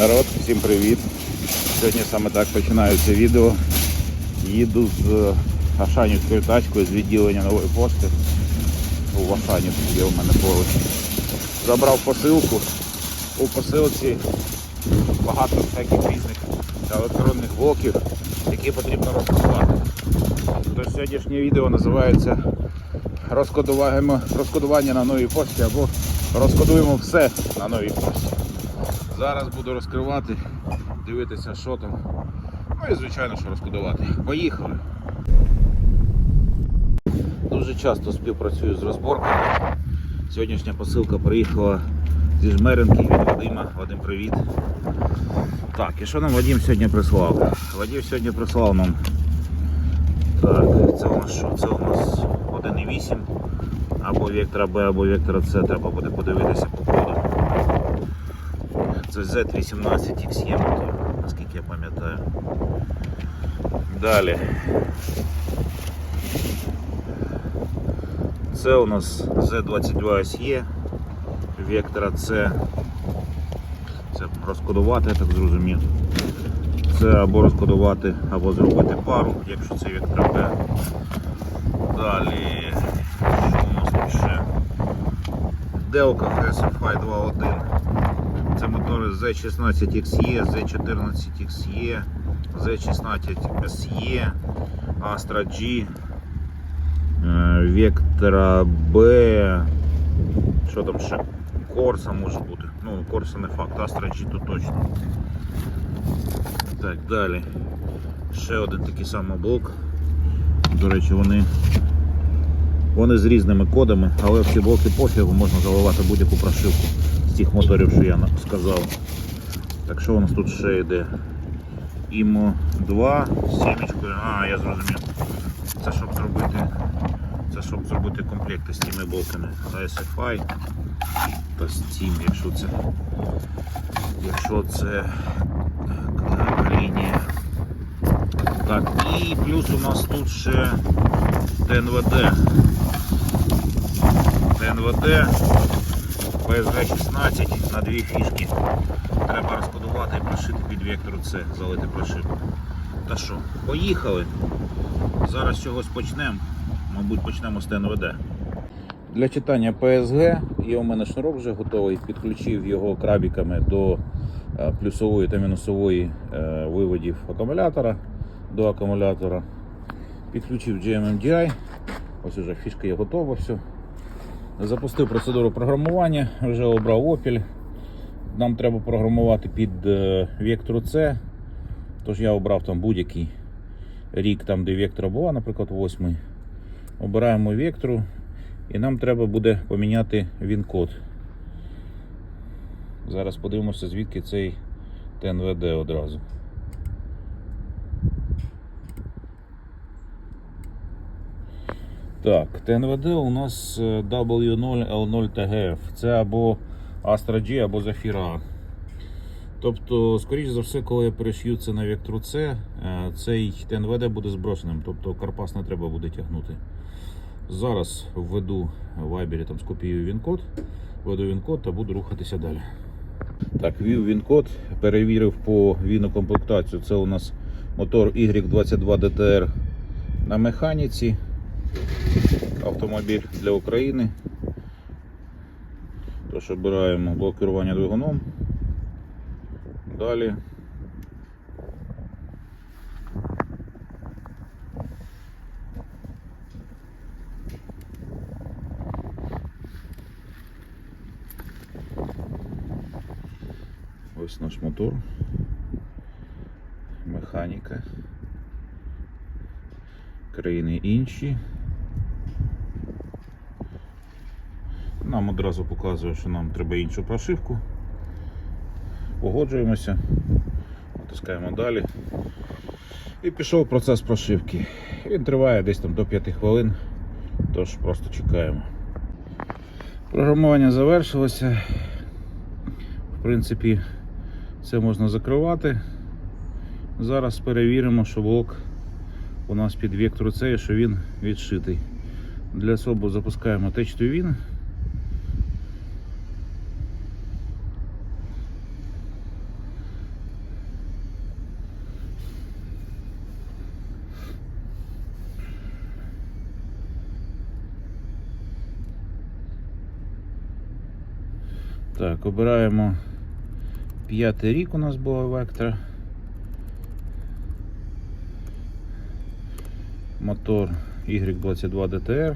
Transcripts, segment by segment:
Народ, всім привіт! Сьогодні саме так починається відео. Їду з е, Ашанівською тачкою з відділення нової пошти. У Ашанів є у мене поруч. Забрав посилку. У посилці багато всяких різних електронних блоків, які потрібно розкодувати. Тож сьогоднішнє відео називається розкодування на новій пошті або розкодуємо все на новій пошті. Зараз буду розкривати, дивитися, що там. Ну і звичайно, що розкодувати. Поїхали. Дуже часто співпрацюю з розборками. Сьогоднішня посилка приїхала зі Жмеренки від Вадима. Вадим, привіт. Так, і що нам Вадим сьогодні прислав? Вадим сьогодні прислав нам. Так, це у нас що? Це у нас 1,8 або вектора Б, або вектора С, треба буде подивитися по. Це Z18XE мотор, наскільки я пам'ятаю. Далі. Це у нас Z22SE, вектора C. Це розкодувати, я так зрозумів. Це або розкодувати, або зробити пару, якщо це вектор Б. Далі. Що у нас ще? Делка HSFI 2.1. Це мотори Z16XE, Z14XE, Z16SE, Astra G, Vectra B, що там ще? Корса може бути. Ну, Корса не факт, Astra G то точно. Так, далі. Ще один такий самий блок. До речі, вони, вони з різними кодами, але в ці блоки пофігу можна заливати будь-яку прошивку з тих моторів, що я сказав. Так що у нас тут ще йде? Імо 2 з сімечкою. А, я зрозумів. Це щоб зробити. Це щоб зробити комплекти з тими блоками. ASFI та Steam, якщо це. Якщо це лінія. Так, і плюс у нас тут ще ТНВД. ТНВД PSG-16 на дві фішки. Треба розкодувати і прошити під вектору С, залити прошивку. Та що, поїхали. Зараз чогось почнемо. Мабуть, почнемо з ТНВД. Для читання PSG є у мене шнурок вже готовий. Підключив його крабіками до е, плюсової та мінусової е, виводів акумулятора до акумулятора. Підключив GMMDI. Ось уже фішка є готова. все. Запустив процедуру програмування, вже обрав Opel. Нам треба програмувати під вектору C. Тож я обрав там будь-який рік, там де вектора була, наприклад, 8. Обираємо вектору і нам треба буде поміняти він-код. Зараз подивимося, звідки цей ТНВД одразу. Так, ТНВД у нас е, W0L0TGF. Це або Astra G, або Zafira. Тобто, скоріш за все, коли я перешью це на вектору C, е, цей ТНВД буде зброшеним, тобто Карпас не треба буде тягнути. Зараз введу в Viber, там скопіюю він-код, введу він-код та буду рухатися далі. Так, ввів він-код, перевірив по віну комплектацію. Це у нас мотор Y22 DTR на механіці. Автомобіль для України. Тож обираємо блок керування двигуном. Далі. Ось наш мотор. Механіка. Країни інші. Нам одразу показує, що нам треба іншу прошивку. Погоджуємося, натискаємо далі. І пішов процес прошивки. Він триває десь там до 5 хвилин, тож просто чекаємо. Програмування завершилося. В принципі, це можна закривати. Зараз перевіримо, що блок у нас під вектор C, що він відшитий. Для цього запускаємо Tech to. Так, обираємо п'ятий рік у нас була Вектора. Мотор Y22 DTR.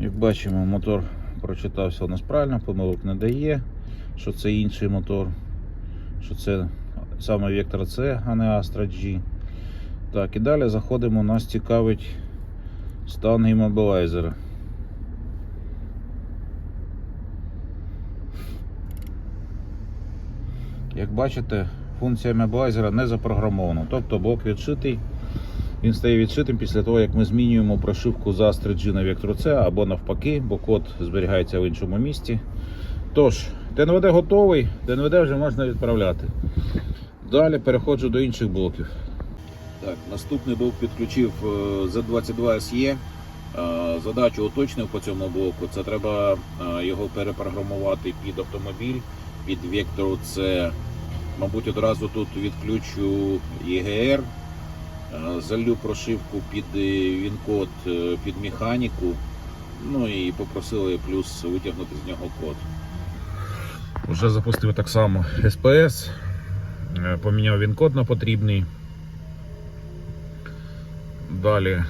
Як бачимо, мотор прочитався у нас правильно, помилок не дає, що це інший мотор, що це саме Vectra C, а не Astra G. Так, і далі заходимо, нас цікавить стан іммобілайзера. Як бачите, функція іммобілайзера не запрограмована, тобто блок відшитий. Він стає відшитим після того, як ми змінюємо прошивку з Astra на Vector C або навпаки, бо код зберігається в іншому місці. Тож, ТНВД готовий, ТНВД вже можна відправляти. Далі переходжу до інших блоків. Так, наступний блок підключив е, Z22 SE. Е, Задачу уточнив по цьому блоку. Це треба е, його перепрограмувати під автомобіль, під Vector C. Мабуть, одразу тут відключу EGR. Е, Залью прошивку під е, він-код е, під механіку. Ну і попросили плюс витягнути з нього код. Вже запустив так само. Е, Поміняв він-код на потрібний. Далі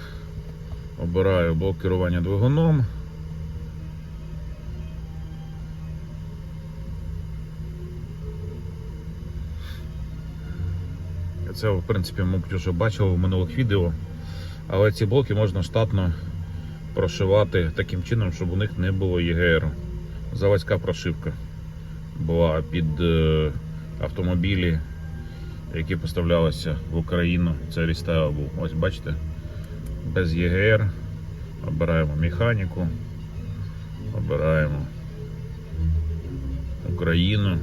обираю блок керування двигуном. Це, в принципі, мабуть, вже бачили в минулих відео. Але ці блоки можна штатно прошивати таким чином, щоб у них не було ЄГР. Заводська прошивка була під е, автомобілі, які поставлялися в Україну. Це рестайл був. Ось бачите, без ЄГР. Обираємо механіку, обираємо Україну.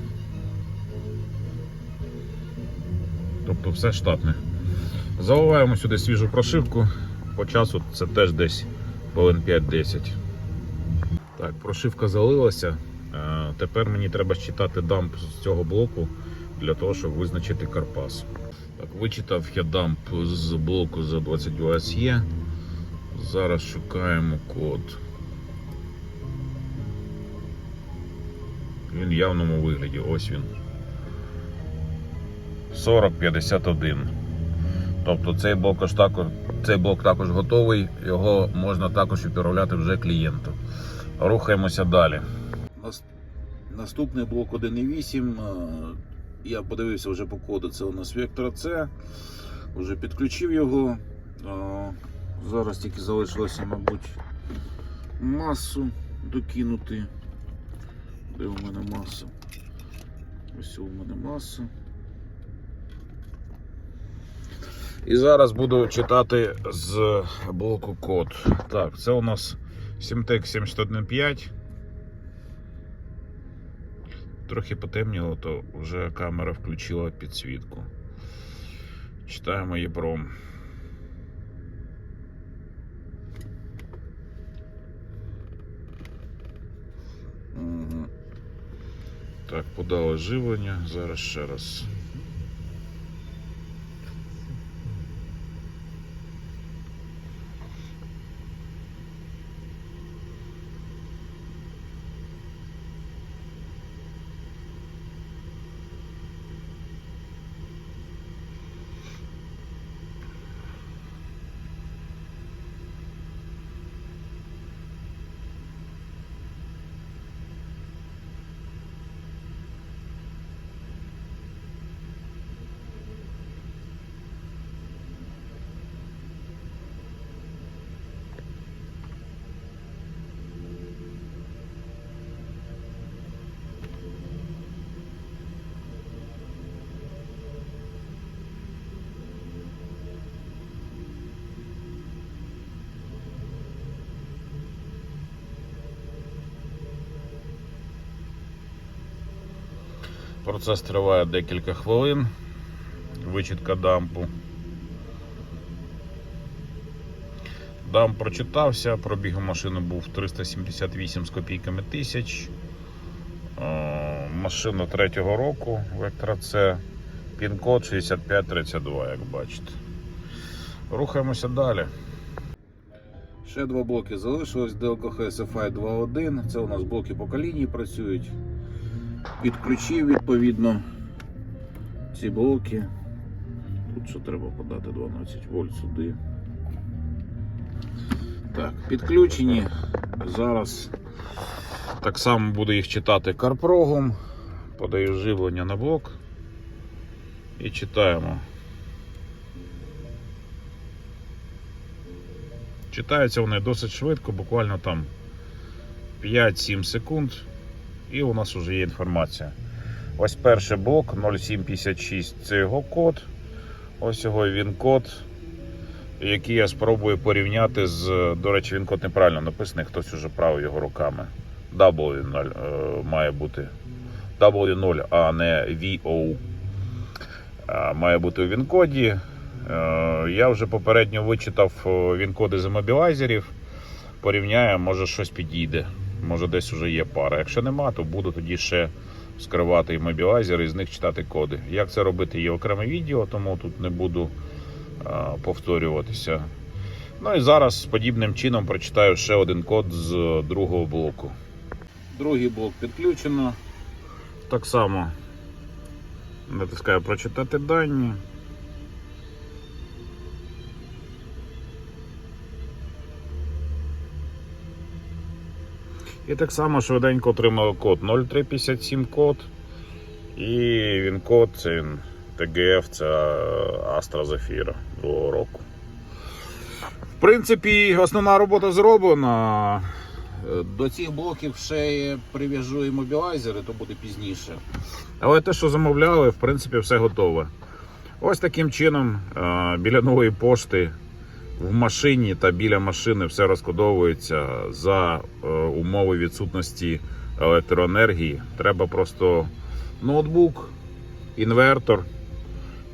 Тобто все штатне. Заливаємо сюди свіжу прошивку. По часу це теж десь хвилин 5-10. Так, прошивка залилася. Е, Тепер мені треба считати дамп з цього блоку для того, щоб визначити карпас. Так, вичитав я дамп з блоку за 22 SE. Зараз шукаємо код. Він в явному вигляді. Ось він. 4051. Тобто цей блок також, цей блок також готовий, його можна також відправляти вже клієнту. Рухаємося далі. Наступний блок 1.8. е, Я подивився вже по коду, це у нас C. Вже підключив його. Е, Зараз тільки залишилося, мабуть, масу докинути. Де у мене маса? Ось у мене маса. І зараз буду читати з блоку код. Так, це у нас Simtek 7115. Трохи потемніло, то вже камера включила підсвітку. Читаємо Єпром. Так, подали живлення. Зараз ще раз. Процес триває декілька хвилин. Вичітка дампу. Дам прочитався, пробіг у машини був 378 з копійками тисяч. Машина третього року, Вектора С, пін-код 6532, як бачите. Рухаємося далі. Ще два блоки залишилось. DLKH SFI 2.1. Це у нас блоки по лінії працюють. Підключив відповідно ці блоки. Тут що треба подати 12 вольт сюди. Так, підключені. Зараз так само буду їх читати карпрогом. Подаю живлення на блок і читаємо. Читаються вони досить швидко, буквально там 5-7 секунд, і у нас вже є інформація. Ось перший блок 0756 це його код. Ось його він код, який я спробую порівняти з. До речі, він код неправильно написаний, хтось уже правив його руками. W0 е, має бути W0, а не VO. Е, Має бути у він-коді. Е, Я вже попередньо вичитав він-коди з іммобілайзерів. Порівняю, може щось підійде. Може десь вже є пара. Якщо нема, то буду тоді ще скривати іммобілайзери і з них читати коди. Як це робити, є окреме відео, тому тут не буду а, повторюватися. Ну і зараз подібним чином прочитаю ще один код з другого блоку. Другий блок підключено. Так само натискаю прочитати дані. І так само швиденько отримав код 0357 код. І він код це він ТГФ, це Astra Zafira другого року. В принципі, основна робота зроблена. До цих блоків ще прив'яжу іммобілайзери, то буде пізніше. Але те, що замовляли, в принципі, все готове. Ось таким чином, е, біля нової пошти в машині та біля машини все розкодовується за е, умови відсутності електроенергії. Треба просто ноутбук, інвертор,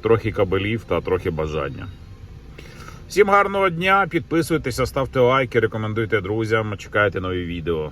трохи кабелів та трохи бажання. Всім гарного дня, підписуйтеся, ставте лайки, рекомендуйте друзям, чекайте нові відео.